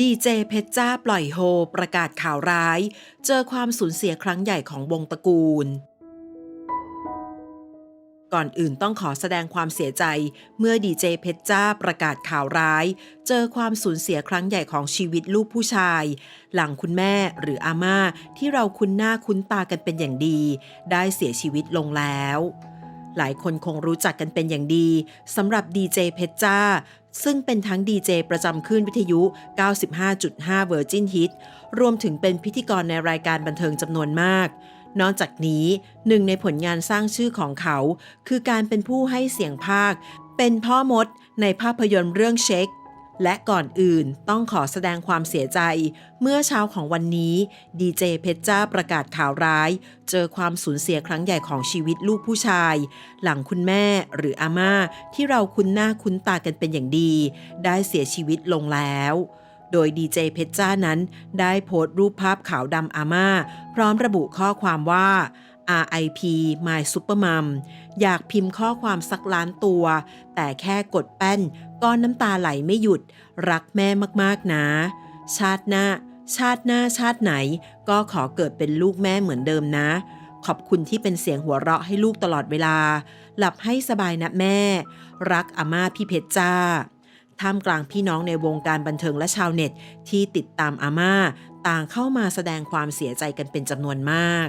ดีเจเพชรจ้าปล่อยโฮ ประกาศข่าวร้าย เจอความสูญเสียครั้งใหญ่ของวงตระกูล ก่อนอื่นต้องขอแสดงความเสียใจ เมื่อดีเจเพชรจ้าประกาศข่าวร้าย เจอความสูญเสียครั้งใหญ่ของชีวิตลูกผู้ชาย หลังคุณแม่หรืออาม่าที่เราคุ้นหน้าคุ้นตากันเป็นอย่างดี ได้เสียชีวิตลงแล้ว หลายคนคงรู้จักกันเป็นอย่างดีสำหรับดีเจเพชรจ้า ซึ่งเป็นทั้งดีเจประจำคลื่นวิทยุ 95.5 Virgin Hit รวมถึงเป็นพิธีกรในรายการบันเทิงจำนวนมาก นอกจากนี้หนึ่งในผลงานสร้างชื่อของเขา คือการเป็นผู้ให้เสียงภาค เป็นพ่อมดในภาพยนตร์เรื่องเช็ค และก่อนอื่นต้องขอแสดงความเสียใจ เมื่อเช้าของวันนี้ดีเจเพชรจ้าประกาศข่าวร้าย เจอความสูญเสียครั้งใหญ่ของชีวิตลูกผู้ชาย หลังคุณแม่หรืออาม่าที่เราคุ้นหน้าคุ้นตากันเป็นอย่างดี ได้เสียชีวิตลงแล้ว โดยดีเจเพชรจ้านั้น ได้โพสต์รูปภาพขาวดำอาม่า พร้อมระบุข้อความว่า RIP My Supermom อยากพิมพ์ข้อความสักล้านตัว แต่แค่กดแป้นก้อนน้ำตาไหลไม่หยุด รักแม่มากๆนะ ชาติหน้า ชาติหน้าชาติไหน ก็ขอเกิดเป็นลูกแม่เหมือนเดิมนะ ขอบคุณที่เป็นเสียงหัวเราะให้ลูกตลอดเวลา หลับให้สบายนะแม่ รักอาม่าพี่เพชรจ้าท่ามกลางพี่น้องในวงการบันเทิงและชาวเน็ต ที่ติดตามอาม่า ต่างเข้ามาแสดงความเสียใจกันเป็นจำนวนมาก